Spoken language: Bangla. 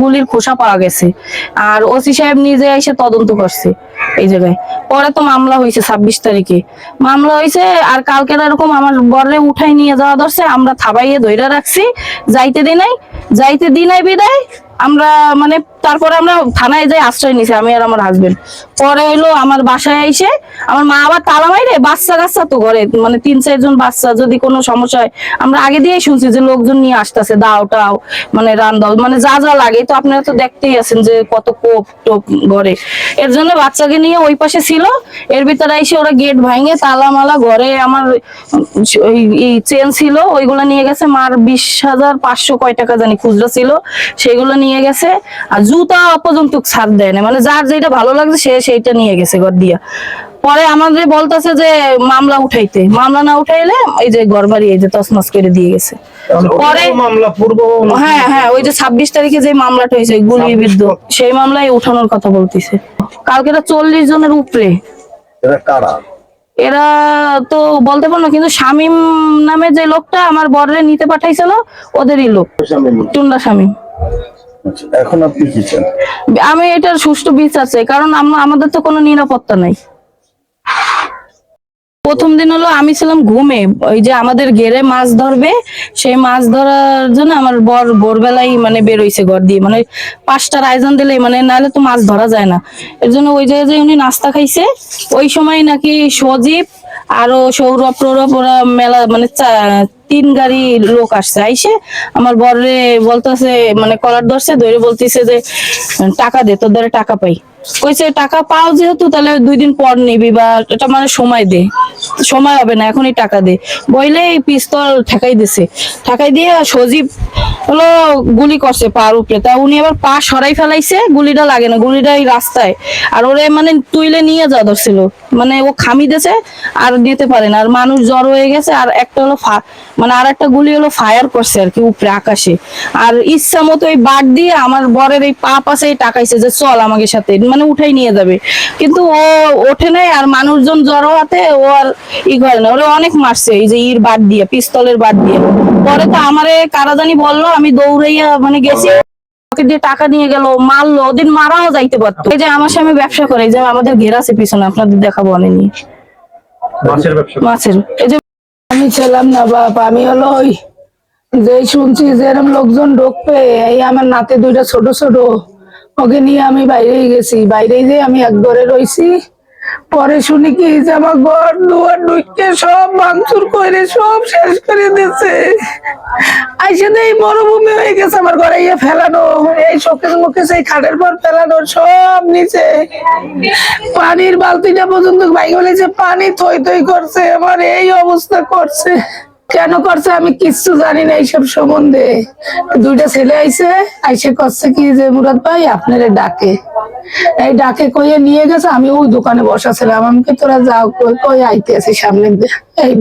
গুলির খোসা পাওয়া গেছে। আর ওসি সাহেব নিজে এসে তদন্ত করছে এই জায়গায়। পরে তো মামলা হয়েছে ছাব্বিশ তারিখে। মামলা হয়েছে, আর কালকে এরকম আমার বরে উঠাই নিয়ে যাওয়া ধরছে, আমরা থাবাইয়ে ধইরা রাখছি। যাইতে দি নাই যাইতে দি নাই বিদায়, আমরা মানে তারপরে আমরা থানায় যাই আশ্রয় নিছি, আমি আর আমার হাজবেন্ড পরে হইল আমার বাসায় এসে আমার মা আবার তালা মাইরে বাচ্চা কাচ্চা তো ঘরে মানে তিন চারজন বাচ্চা, যদি কোনো সমস্যা হয়, আমরা আগে দিয়েই শুনছি যে লোকজন নিয়ে আসতেছে, দাও টাও মানে রান দাও মানে যা যা লাগে, তো আপনারা তো দেখতেই আছেন যে কত কোপ টোপ ঘরে। এর জন্য বাচ্চাকে নিয়ে ওই পাশে ছিল, এর ভিতরে এসে ওরা গেট ভাঙে, তালা মালা ঘরে আমার এই চেন ছিল, ওইগুলো নিয়ে গেছে, মার বিশ হাজার পাঁচশো কয় টাকা জানি খুচরা ছিল সেগুলো নিয়ে গেছে, আর জুতা পর্যন্ত ছাড় দেয় না। মানে যার যেটা ভালো লাগছে সে সেইটা নিয়ে গেছে ঘর দিয়া। পরে আমাদের বলতেছে যে মামলা উঠাইতে। মামলা না উঠাইলে এই যে ঘর বাড়ি এই যে তসনস করে দিয়ে গেছে। পরে মামলা পূর্ব হ্যাঁ হ্যাঁ ওই যে ছাব্বিশ তারিখে যে মামলাটা হয়েছে গুলিবিদ্ধ সেই মামলায় উঠানোর কথা বলতেছে। কালকে চল্লিশ জনের উপরে। এরা কারা? এরা তো বলতে পারব না কিন্তু শামিম নামে যে লোকটা আমার বরের নিতে পাঠাইছিল ওদেরই লোক। টুন্ডা শামিম। এখন আপনি কি চান? আমি এটার সুষ্ঠু বিচার চাই কারণ আমাদের তো কোনো নিরাপত্তা নাই। প্রথম দিন হলো আমি ছিলাম ঘুমে, ওই যে আমাদের ঘেরে মাছ ধরবে, সেই মাছ ধরার জন্য আমার বর ভোরবেলায় মানে বেরোইছে ঘর দিয়ে মানে পাঁচটার আয়োজন দিলে মানে নাহলে তো মাছ ধরা যায় না। এর জন্য ওই জায়গায় যে উনি নাস্তা খাইছে, ওই সময় নাকি সজীব আরও সৌরভ প্রৌরভ ওরা মেলা মানে তিন গাড়ি লোক আসছে। আইসে আমার বরে বলতেছে মানে কলার ধরছে ধরে বলতেছে যে, টাকা দে, তোর দ্বারা টাকা পাই। কইছে, টাকা পাও যেহেতু, তাহলে দুই দিন পর নিবি বা, এটা মানে সময় দে। সময় হবে না, এখনই টাকা দে। বইলে এই পিস্তল ঠেকাই দিছে। ঠেকাই দিয়ে সজীব হলো গুলি করছে পার উপরে। তা উনি আবার পা সরাই ফেলাইছে, গুলিটা লাগে না, গুলিটা এই রাস্তায়। আর ওরে মানে তুইলে নিয়ে যাওয়া ধরছিল। মানে ও খামি দিয়েছে আর নিতে পারে না। আর মানুষ জ্বর হয়ে গেছে, আর একটা হলো মানে আর একটা গুলি হলো ফায়ার করছে আর কি উপরে, আকাশে। আর ইচ্ছা মতো এই বাট দিয়ে আমার বরের এই পা পাশে টাকাইছে যে চল আমাকে সাথে মানে উঠাই নিয়ে যাবে। কিন্তু ও ওঠে নাই, আর মানুষজন জড়ো হাতে ও আর ই করে না ওরে অনেক মারছে এই যে ইর বাট দিয়ে পিস্তলের বাট দিয়ে। পরে তো আমারে কারা জানি বলল আমি দৌড়াইয়া মানে গেছি। ওকে দিয়ে টাকা নিয়ে গেল মারলো ওদিন মারাও যাইতে পারতো। এই যে আমার স্বামী ব্যবসা করে এই যে আমাদের ঘের আছে পিছনে আপনাদের দেখাবো মাছের ব্যবসা? মাছের। এই যে আমি ছিলাম না বাপ আমি হলো ওই যে শুনছি যে এরম লোকজন ঢুকবে এই আমার নাতে দুইটা ছোট ছোট ওকে নিয়ে আমি বাইরেই গেছি। বাইরেই যে আমি এক ঘরে রইছি পরে শুনি কি আমার ঘর দুয়ার ঢুকে সব ভাঙচুর করে, সব শেষ করে দিচ্ছে আইসে এই মরুভূমি হয়ে গেছে আমার ঘরে ইয়ে ফেলানো, এই শোকেস মুখেস এই খাটের পর ফেলানো, সব নিচে। পানির বালতিটা পর্যন্ত ভাই বলেছে পানি থই থই করছে, আমার এই অবস্থা করছে। কেন করছে আমি কিচ্ছু জানি না এইসব সম্বন্ধে। দুইটা ছেলে আইছে, আইসে করছে কি যে, মুরাদ ভাই, আপনারে ডাকে। এই ডাকে কইয়ে নিয়ে গেছে, আমি ওই দোকানে বসা ছিলাম। আমি তোরা যাও, কই আইতে আছি সামনে এই